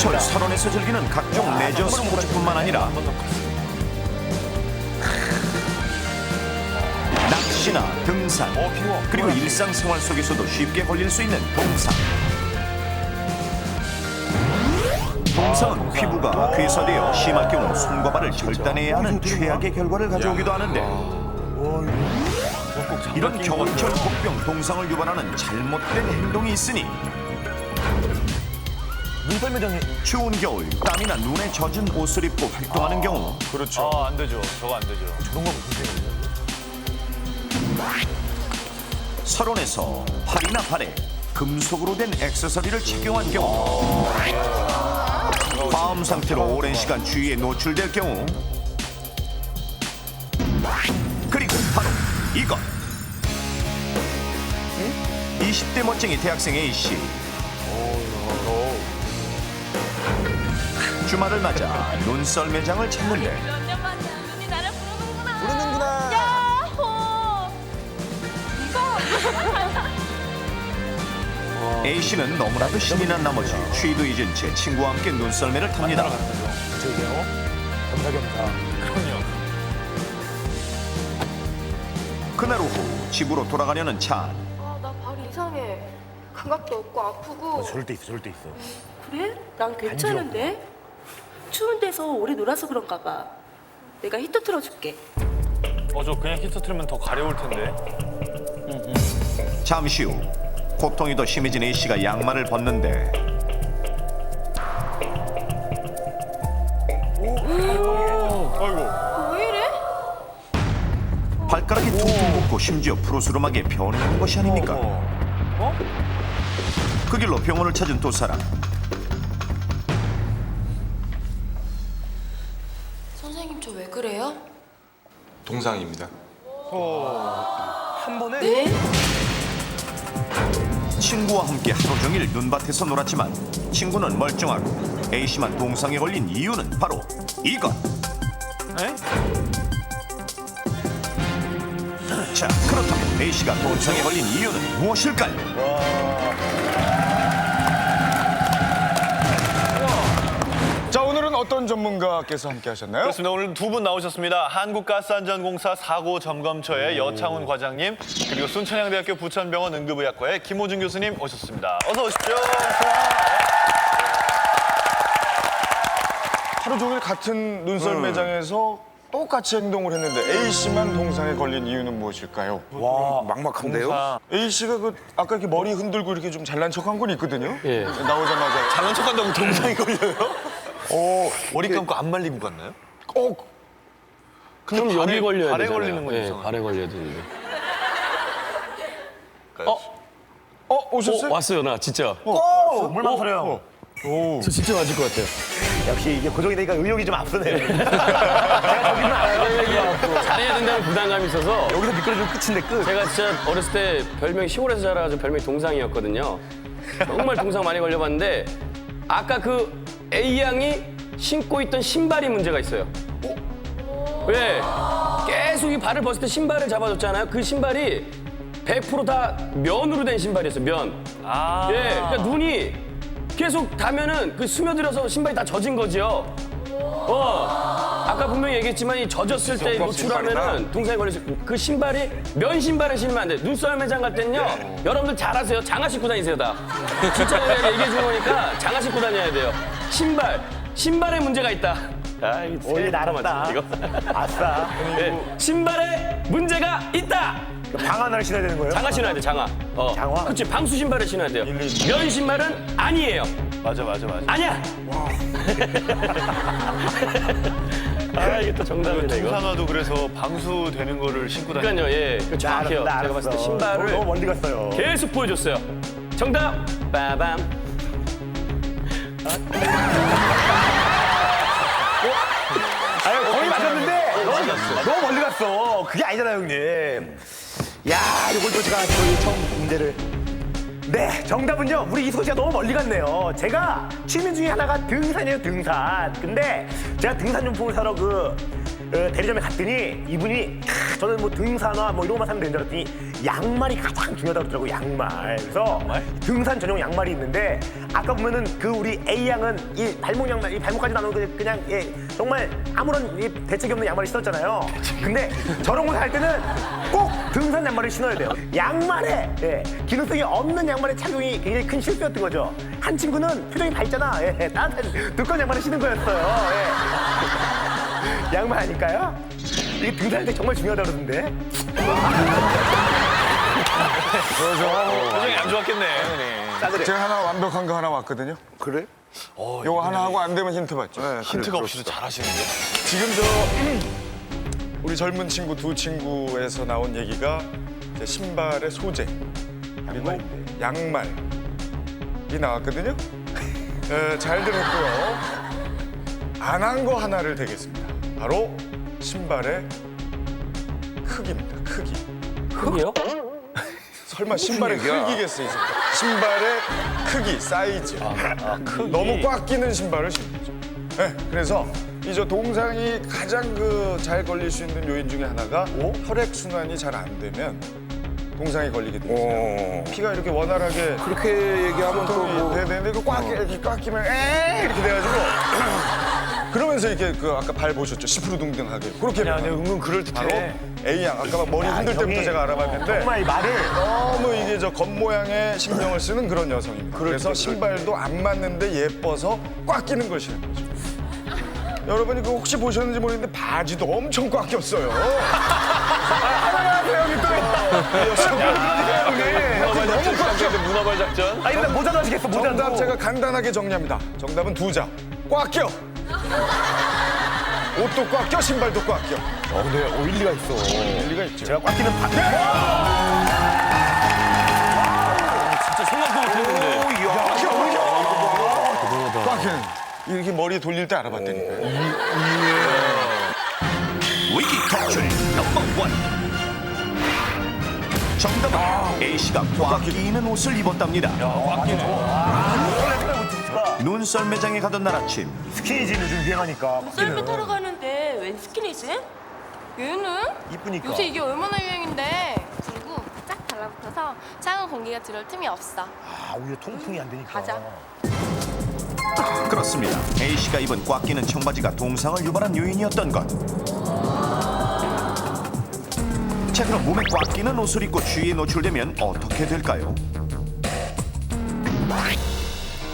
겨울철 설원에서 즐기는 각종 레저 스포츠뿐만 아니라 낚시나 등산 그리고 일상생활 속에서도 쉽게 걸릴 수 있는 동상. 동상은 피부가 괴사되어 심할 경우 손과 발을 절단해야 하는 최악의 결과를 가져오기도 하는데. 이런 겨울철 복병 동상을 유발하는 잘못된 행동이 있으니 눈썰매장에 추운 겨울 땀이나 눈에 젖은 옷을 입고 활동하는 경우 그렇죠. 아, 안 되죠. 저거 안 되죠. 저런 거 무슨 생각이야? 설원에서 팔이나 발에 금속으로 된 액세서리를 착용한 경우 과음 상태로 오랜 시간 주위에 노출될 경우 그리고 바로 이것 20대 멋쟁이 대학생 A씨 주말을 맞아 눈썰 매장을 찾는데 몇 년 만에 눈이 나를 부르는구나. 부르는구나. 야호. 이거 A씨는 너무나도 신이 난 나머지 취도 잊은 채 친구와 함께 눈썰매를 탑니다 저기요. 겸사겸사. 그럼요. 그날 오후 집으로 돌아가려는 차 아, 나 발이 이상해. 감각도 없고 아프고. 저럴 때 있어, 저럴 때 있어. 그래? 난 괜찮은데? 추운 데서 오래 놀아서 그런가 봐. 내가 히터 틀어줄게. 어, 저 그냥 히터 틀면 더 가려울 텐데. 잠시 후 고통이 더 심해진 A씨가 양말을 벗는데 아이고. 왜 이래? 발가락이 퉁퉁 붓고 심지어 푸르스름하게 변해가는 것이 아닙니까? 어? 그 길로 병원을 찾은 두 사람 친구와 함께 하루 종일 눈밭에서 놀았지만 친구는 멀쩡하고 A씨만 동상에 걸린 이유는 바로 이것 에? 자 그렇다면 A씨가 동상에 걸린 이유는 무엇일까요? 어떤 전문가께서 함께 하셨나요? 그렇습니다. 오늘 두 분 나오셨습니다. 한국가스안전공사 사고 점검처의 여창훈 과장님 그리고 순천향대학교 부천병원 응급의학과의 김호준 교수님 오셨습니다. 어서 오십시오. 하루 종일 같은 눈썰 매장에서 똑같이 행동을 했는데 A 씨만 동상에 걸린 이유는 무엇일까요? 와 막막한데요? A 씨가 그 아까 이렇게 머리 흔들고 이렇게 좀 잘난 척한 건 있거든요. 예. 나오자마자 잘난 척한다고 동상이 걸려요? 어, 머리 감고 안 말리고 갔나요? 어, 그럼 발에- 여기 걸려야 발에 되잖아요. 걸리는 건 예, 이상하네. 발에 걸려야 되는데. 어, 어 오셨어요? 왔어요 나 진짜. 물만 서려요. 저 진짜 맞을 것 같아요. 역시 이게 고정이 되니까 의욕이 좀 앞서네요. 잘해야 된다는 부담감이 있어서 여기서 미끄러지면 끝인데 끝. 제가 진짜 어렸을 때 별명이 시골에서 자라가지고 별명이 동상이었거든요. 정말 동상 많이 걸려봤는데 아까 그 A 양이 신고 있던 신발이 문제가 있어요. 왜? 계속 이 발을 벗을 때 신발을 잡아줬잖아요. 그 신발이 100%다 면으로 된 신발이었어요. 면. 아. 예, 그러니까 눈이 계속 닿으면은 그 스며들어서 신발이 다 젖은 거죠. 어. 아까 분명히 얘기했지만 이 젖었을 때 노출하면은 동상에 걸려서 그 신발이 면 신발을 신으면 안 돼. 눈썰 매 장 갈 때는요. 여러분들 잘 아세요. 장화 신고 다니세요 다. 진짜 내가 얘기해 준 거니까 장화 신고 다녀야 돼요. 신발. 신발에 문제가 있다. 아, 이거 제일 날았다. 이거. 아싸. 네, 신발에 문제가 있다. 방 하나를 신어야 되는 거예요? 장화 신어야 돼, 장화. 어. 장화? 그렇지, 방수 신발을 신어야 돼요. 면 신발은 아니에요. 맞아, 맞아, 맞아. 아니야. 아 이게 또 정답이네 이거. 동상아도 그래서 방수되는 거를 신고 다니는 그러니까요, 예, 그 정확해요. 알았어, 제가 봤을 때. 신발을 너무 멀리 갔어요. 계속 보여줬어요. 정답. 빠밤. 아유, 거의 맞았는데 너무, 멀리 갔어. 그게 아니잖아요, 형님. 야, 이걸 또 제가 저희 처음 문제를. 네, 정답은요. 우리 이소 씨가 너무 멀리 갔네요. 제가 취미 중에 하나가 등산이에요, 등산. 근데 제가 등산 용품을 사러 그 어, 대리점에 갔더니 이분이 캬, 저는 뭐 등산화 뭐 이런 것만 사면 되는 줄 알았더니 양말이 가장 중요하다고 그러더라고 양말. 그래서 등산 전용 양말이 있는데 아까 보면은 그 우리 A 양은 이 발목 양말 이 발목까지 나오는 그 그냥 예, 정말 아무런 이 대책이 없는 양말을 신었잖아요. 근데 저런 거 살 때는 꼭 등산 양말을 신어야 돼요. 양말에 예, 기능성이 없는 양말의 착용이 굉장히 큰 실수였던 거죠. 한 친구는 표정이 밝잖아. 예, 따뜻한 두꺼운 양말을 신은 거였어요. 예. 양말 아닐까요? 이게 등산할 때 정말 중요하다고 그러던데. 표정이 안 좋았겠네. 제가 하나 완벽한 거 하나 왔거든요. 그래? 요거 하나 하고 안 되면 힌트 받죠. 네, 힌트가 없이도 잘하시는데. 지금 저 음, 우리 젊은 친구 두 친구에서 나온 얘기가 이제 신발의 소재 그리고 양말이 나왔거든요. 에, 잘 들었고요. 안 한 거 하나를 대겠습니다. 바로 신발의 크기입니다. 크기. 흙이요? 설마 신발의 크기겠어요? 이 새끼. 신발의 크기, 사이즈. 너무 꽉 끼는 신발을 신는 거죠. 네, 그래서 이 저 동상이 가장 그 잘 걸릴 수 있는 요인 중에 하나가 혈액 순환이 잘 안 되면 동상이 걸리게 돼요. 피가 이렇게 원활하게 그렇게 얘기하면 통이 돼야 되는데 이거 꽉 끼- 이렇게 꽉 끼면 에 이렇게 돼가지고 그러면서 이렇게 그 아까 발 보셨죠? 시푸르둥둥하게 그렇게 아니, 변하는 은근 그럴듯해. 바로 A 양 아까 막 머리 흔들 때부터 형이 제가 알아봤는데 정말 이 말을 너무 이게 저 겉모양에 신경을 쓰는 그런 여성입니다. 그래서 신발도 안 맞는데 예뻐서 꽉 끼는 걸 신는 거죠. 여러분이 그 혹시 보셨는지 모르겠는데 바지도 엄청 꽉 꼈어요. 하세요, 형님 또. 문어발 작전. 아니 근데 모자도 하시겠어 모자도. 정답 제가 간단하게 정리합니다. 정답은 두 자. 꽉 껴. 옷도 꽉 껴, 신발도 꽉 껴. 어, 근데 어, 일리가 있어. 일리가 있죠. 제가 꽉 끼는 반. 진짜 생각도 못했는데. 꽉 끼는. 이렇게 머리 돌릴 때 알아봤다니까요. 위기 탈출 넘버 원 정답은 A씨가 꽉 끼는 옷을 입었답니다 눈썰 매장에 가던 날 아침 스키니진 요즘 유행하니까. 썰매 타러 가는데 웬 스키니지? 얘는? 이쁘니까. 요새 이게 얼마나 유행인데. 그리고 쫙 달라붙어서 차가운 공기가 들어올 틈이 없어. 아 오히려 통풍이 안 되니까. 가자. 그렇습니다 A씨가 입은 꽉 끼는 청바지가 동상을 유발한 요인이었던 것 자, 그럼 몸에 꽉 끼는 옷을 입고 주위에 노출되면 어떻게 될까요?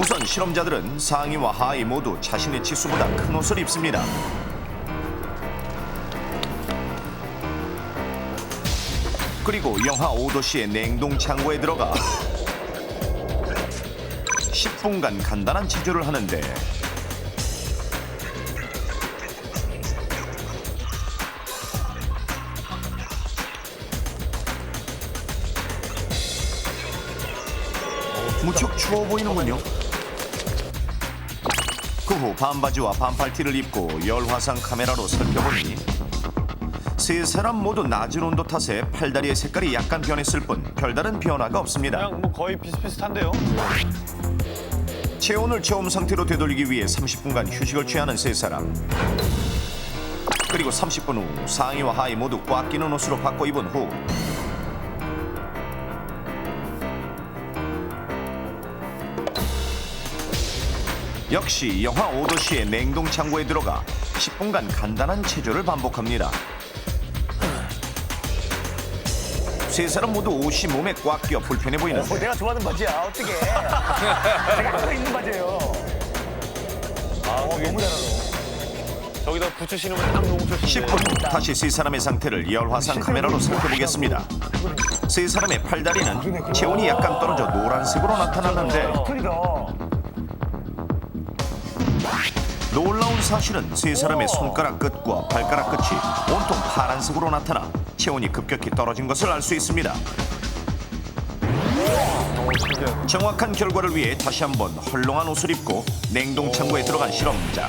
우선 실험자들은 상의와 하의 모두 자신의 치수보다 큰 옷을 입습니다. 그리고 영하 5도씨의 냉동 창고에 들어가 10분간 간단한 체조를 하는데 무척 추워 보이는군요. 그후 반바지와 반팔티를 입고 열화상 카메라로 살펴보니 세 사람 모두 낮은 온도 탓에 팔다리의 색깔이 약간 변했을 뿐 별다른 변화가 없습니다. 그냥 뭐 거의 비슷비슷한데요. 체온을 처음 상태로 되돌리기 위해 30분간 휴식을 취하는 세 사람. 그리고 30분 후 상의와 하의 모두 꽉 끼는 옷으로 바꿔 입은 후 역시 영하 5도씨의 냉동 창고에 들어가 10분간 간단한 체조를 반복합니다. 세 사람 모두 옷이 몸에 꽉 끼어 불편해 보이는 어, 내가 좋아하는 바지야. 어떻게? 내가 항상 입는 바지예요. 아, 너무 잘하네. 저기다 부츠 신으면 딱 너무 좋시네. 10분 후 다시 세 사람의 상태를 열화상 카메라로 살펴보겠습니다. 세 사람의 팔다리는 체온이 약간 떨어져 노란색으로 나타났는데 틀리다. 놀라운 사실은 세 사람의 손가락 끝과 발가락 끝이 온통 파란색으로 나타나 체온이 급격히 떨어진 것을 알 수 있습니다. 정확한 결과를 위해 다시 한번 헐렁한 옷을 입고 냉동 창고에 들어간 실험자.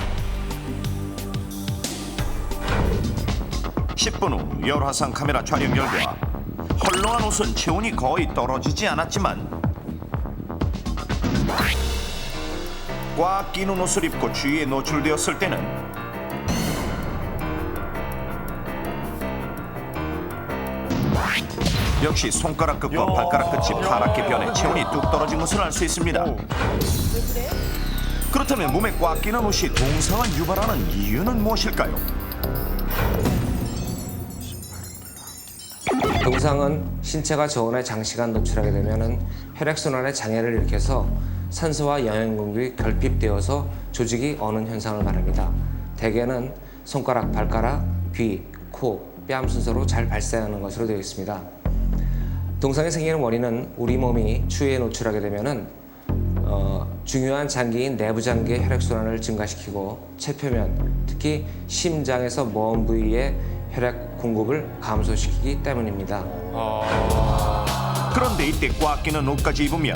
10분 후 열화상 카메라 촬영 결과 헐렁한 옷은 체온이 거의 떨어지지 않았지만 꽉 끼는 옷을 입고 주위에 노출되었을 때는 역시 손가락 끝과 발가락 끝이 파랗게 변해 체온이 뚝 떨어진 것을 알 수 있습니다. 그렇다면 몸에 꽉 끼는 옷이 동상을 유발하는 이유는 무엇일까요? 동상은 신체가 저온에 장시간 노출하게 되면 혈액순환에 장애를 일으켜서 산소와 영양공급이 결핍되어서 조직이 어는 현상을 말합니다. 대개는 손가락, 발가락, 귀, 코, 뺨 순서로 잘 발생하는 것으로 되어 있습니다. 동상이 생기는 원인은 우리 몸이 추위에 노출하게 되면은 어, 중요한 장기인 내부 장기의 혈액 순환을 증가시키고 체표면, 특히 심장에서 먼 부위에 혈액 공급을 감소시키기 때문입니다. 그런데 이때 꽉 끼는 옷까지 입으면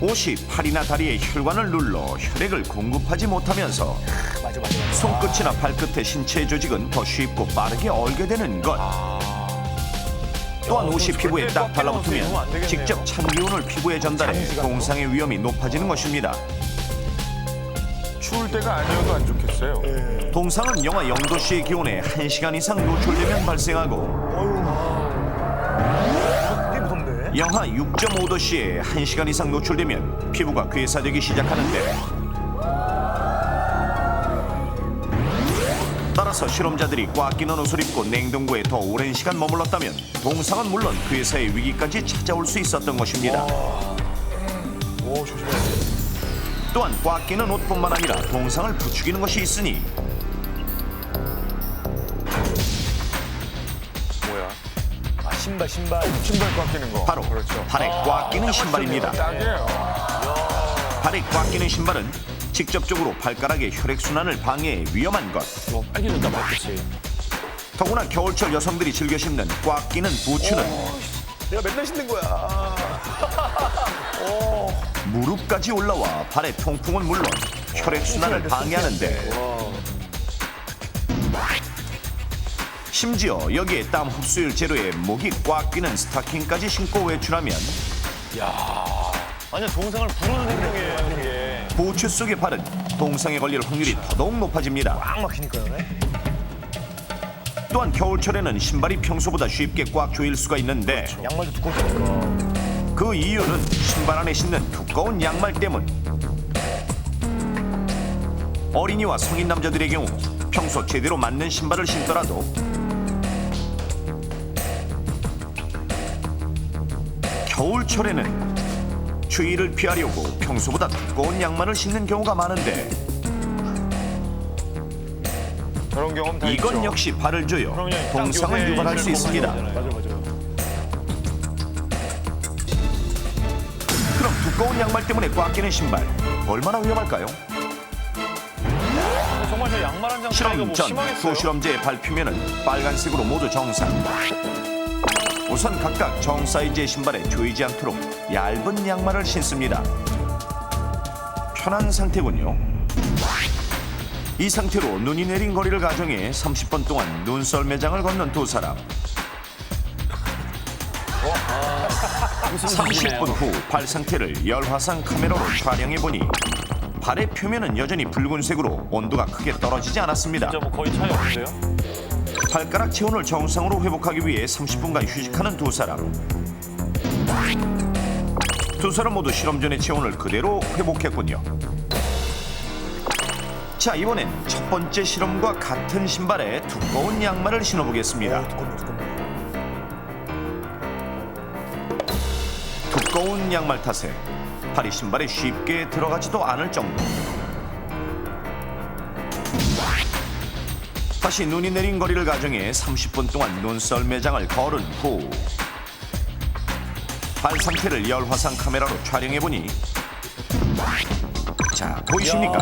옷이 팔이나 다리에 혈관을 눌러 혈액을 공급하지 못하면서 손끝이나 발끝의 신체 조직은 더 쉽고 빠르게 얼게 되는 것. 또한 옷이 피부에 딱 달라붙으면 직접 찬 기운을 피부에 전달해 동상의 위험이 높아지는 것입니다. 추울 때가 아니어도 안 좋겠어요. 동상은 영하 0도씨의 기온에 1시간 이상 노출되면 발생하고. 영하 6.5도씨에 1시간 이상 노출되면 피부가 괴사되기 시작하는데 따라서 실험자들이 꽉 끼는 옷을 입고 냉동고에 더 오랜 시간 머물렀다면 동상은 물론 괴사의 위기까지 찾아올 수 있었던 것입니다. 또한 꽉 끼는 옷뿐만 아니라 동상을 부추기는 것이 있으니 아, 신발, 신발. 신발 꽉 끼는 거. 바로 그렇죠. 발에 꽉 끼는 신발입니다. 딱이에요. 발에 꽉 끼는 신발은 직접적으로 발가락의 혈액순환을 방해해 위험한 것. 어, 빨개졌다. 더구나 겨울철 여성들이 즐겨 신는 꽉 끼는 부츠는 내가 맨날 신는 거야. 무릎까지 올라와 발의 통풍은 물론 혈액순환을 방해하는데 심지어 여기에 땀 흡수율 제로에 목이 꽉 끼는 스타킹까지 신고 외출하면 아니 동상을 부르는 행동이에요 이게. 부츠 속의 발은 동상에 걸릴 확률이 더더욱 높아집니다. 꽉 막히니까요. 네? 또한 겨울철에는 신발이 평소보다 쉽게 꽉 조일 수가 있는데 양말도 두껍다니까. 그 이유는 신발 안에 신는 두꺼운 양말 때문. 어린이와 성인 남자들의 경우 평소 제대로 맞는 신발을 신더라도 겨울철에는 추위를 피하려고 평소보다 두꺼운 양말을 신는 경우가 많은데 저런 경험 다 이건 있죠. 역시 발을 조여 그럼요. 동상을 요새 유발할 수 있습니다. 거잖아요. 맞아, 맞아. 그럼 두꺼운 양말 때문에 꽉 끼는 신발 얼마나 위험할까요? 정말 저 양말 한 장 차이가 실험 뭐 전 심하겠어요. 두 실험제의 발 표면은 빨간색으로 모두 정상. 우선 각각 정 사이즈의 신발에 조이지 않도록 얇은 양말을 신습니다. 편한 상태군요. 이 상태로 눈이 내린 거리를 가정해 30분 동안 눈썰 매장을 걷는 두 사람. 30분 후 발 상태를 열화상 카메라로 촬영해 보니 발의 표면은 여전히 붉은색으로 온도가 크게 떨어지지 않았습니다. 진짜 뭐 거의 차이 없는데요. 발가락 체온을 정상으로 회복하기 위해 30분간 휴식하는 두 사람. 두 사람 모두 실험 전의 체온을 그대로 회복했군요. 자 이번엔 첫 번째 실험과 같은 신발에 두꺼운 양말을 신어보겠습니다. 두꺼운 양말 탓에 발이 신발에 쉽게 들어가지도 않을 정도. 다시 눈이 내린 거리를 가정해 30분 동안 눈썰 매장을 걸은 후 발 상태를 열화상 카메라로 촬영해 보니 자 보이십니까?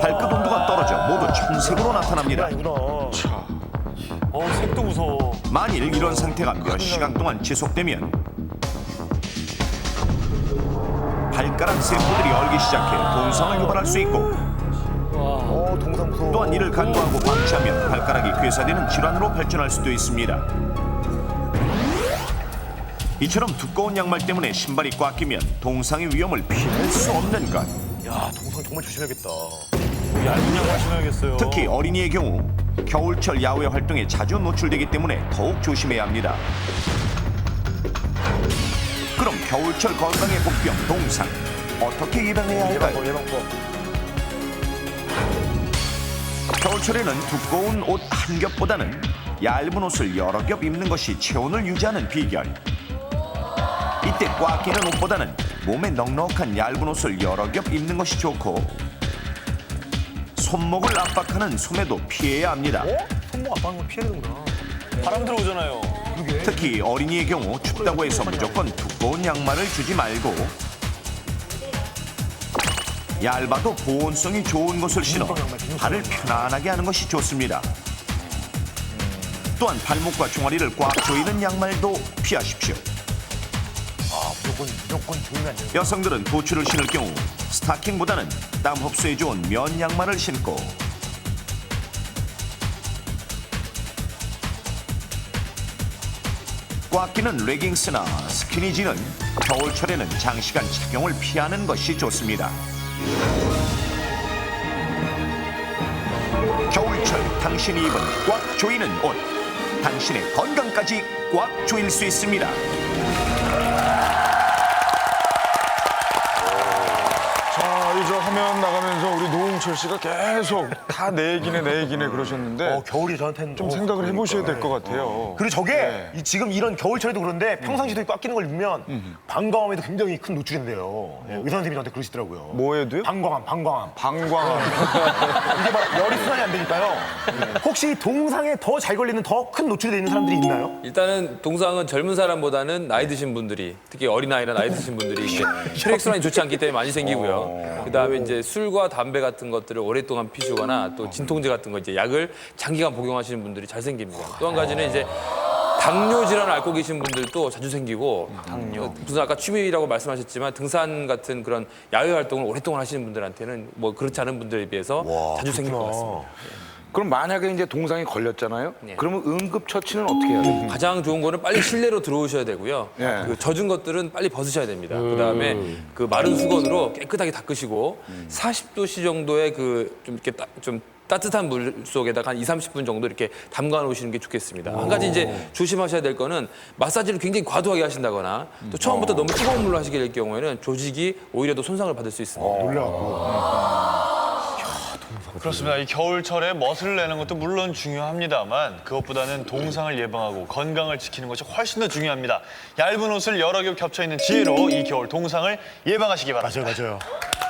발끝 온도가 떨어져 모두 청색으로 나타납니다. 어 색도 무서워. 만일 이런 상태가 몇 시간 동안 지속되면 발가락 세포들이 얼기 시작해 동상을 유발할 수 있고 어, 동상 무서워. 또한 이를 간과하고 방치하면 발가락이 괴사되는 질환으로 발전할 수도 있습니다. 이처럼 두꺼운 양말 때문에 신발이 꽉 끼면 동상의 위험을 피할 수 없는 것. 야, 동상 정말 조심해야겠다. 얇은 양말 신어야겠어요. 특히 어린이의 경우 겨울철 야외 활동에 자주 노출되기 때문에 더욱 조심해야 합니다. 그럼 겨울철 건강의 복병 동상 어떻게 예방해야 할까요? 겨울철에는 두꺼운 옷 한 겹보다는 얇은 옷을 여러 겹 입는 것이 체온을 유지하는 비결. 이때 꽉 끼는 옷보다는 몸에 넉넉한 얇은 옷을 여러 겹 입는 것이 좋고 손목을 압박하는 소매도 피해야 합니다. 손목 아파하는 걸 피해야 되는구나. 바람 들어오잖아요. 특히 어린이의 경우 춥다고 해서 무조건 두꺼운 양말을 주지 말고 얇아도 보온성이 좋은 것을 신어 발을 편안하게 하는 것이 좋습니다. 또한 발목과 종아리를 꽉 조이는 양말도 피하십시오. 무조건 무조건 조이면 안 돼요. 여성들은 부츠를 신을 경우 스타킹보다는 땀 흡수에 좋은 면 양말을 신고 꽉 끼는 레깅스나 스키니진은 겨울철에는 장시간 착용을 피하는 것이 좋습니다. 겨울철 당신이 입은 꽉 조이는 옷 당신의 건강까지 꽉 조일 수 있습니다. 저 화면 나가면서 우리 노홍철 씨가 계속 다 내 얘기네, 내 얘기네 그러셨는데 어, 겨울이 저한테는 좀 어, 생각을 해보셔야 될 그러니까. 것 같아요. 그리고 저게 네. 이 지금 이런 겨울철에도 그런데 평상시도 꽉 끼는 걸 입으면 방광암에도 굉장히 큰 노출된대요. 예, 의사 선생님이 저한테 그러시더라고요. 뭐에도요? 방광암, 방광암. 방광. 이게 바로 열이 순환이 안 되니까요. 혹시 동상에 더 잘 걸리는 더 큰 노출이 돼 있는 사람들이 있나요? 일단은 동상은 젊은 사람보다는 나이 드신 분들이 특히 어린아이나 나이 드신 분들이 혈액순환이 좋지 않기 때문에 많이 생기고요. 그다음에 이제 술과 담배 같은 것들을 오랫동안 피시거나 또 진통제 같은 거 이제 약을 장기간 복용하시는 분들이 잘 생깁니다. 또 한 가지는 이제 당뇨 질환을 앓고 계신 분들도 자주 생기고 당뇨. 무슨 아까 취미라고 말씀하셨지만 등산 같은 그런 야외 활동을 오랫동안 하시는 분들한테는 뭐 그렇지 않은 분들에 비해서 자주 생길 것 같습니다. 그럼 만약에 이제 동상이 걸렸잖아요. 네. 그러면 응급 처치는 어떻게 해야 돼요? 가장 좋은 거는 빨리 실내로 들어오셔야 되고요. 예. 그 젖은 것들은 빨리 벗으셔야 됩니다. 그다음에 그 마른 수건으로 깨끗하게 닦으시고 40도씨 정도의 그 좀 이렇게 따, 좀 따뜻한 물 속에다가 한 2, 30분 정도 이렇게 담가 놓으시는 게 좋겠습니다. 한 가지 이제 조심하셔야 될 거는 마사지를 굉장히 과도하게 하신다거나 또 처음부터 너무 뜨거운 물로 하시게 될 경우에는 조직이 오히려 더 손상을 받을 수 있습니다. 그렇습니다. 이 겨울철에 멋을 내는 것도 물론 중요합니다만 그것보다는 동상을 예방하고 건강을 지키는 것이 훨씬 더 중요합니다. 얇은 옷을 여러 겹 겹쳐 있는 지혜로 이 겨울 동상을 예방하시기 바랍니다. 맞아요, 맞아요.